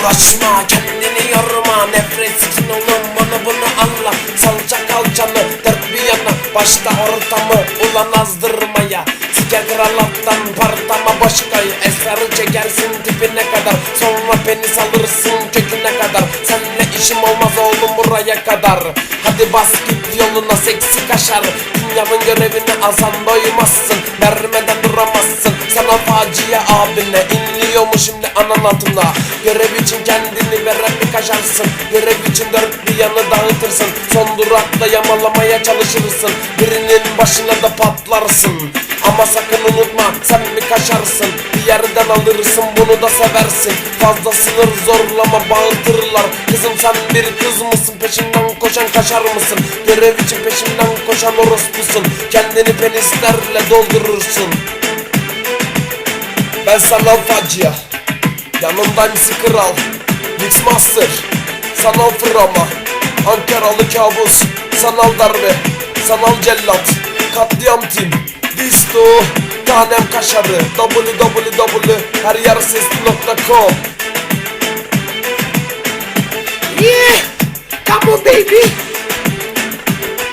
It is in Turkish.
Uğraşma kendini yorma. Nefretsin oğlum bunu bunu anla. Salça kalçanı dört bir yana. Başta ortamı ulan azdırmaya Siker kralattan partama başkayı Esrarı çekersin tipine kadar. Sonra penis alırsın köküne kadar. Seninle işim olmaz oğlum buraya kadar. Hadi bas git yoluna seksi kaşar. Dünyanın görevini alsan doymazsın. Vermeden duramazsın. Sana facia abine mu şimdi anan altında. Görev için kendini veren bir kaşarsın Görev için dört bir yanı dağıtırsın. Son durakta yamalamaya çalışırsın. Birinin başına da patlarsın. Ama sakın unutma sen mi kaşarsın. Bir yerden alırsın bunu da seversin. Fazla sınır zorlama bağırtırlar. Kızım sen bir kız mısın? Peşinden koşan kaşar mısın? Görev için peşinden koşan orospusun. Kendini penislerle doldurursun Ben sanal facia Yanımda MC Kral Mixmaster Sanal Frama Ankaralı kabus Sanal darbe Sanal cellat Katliam team Disto Tanem kaşarı www her yer sesli.com Yeah! Come on baby!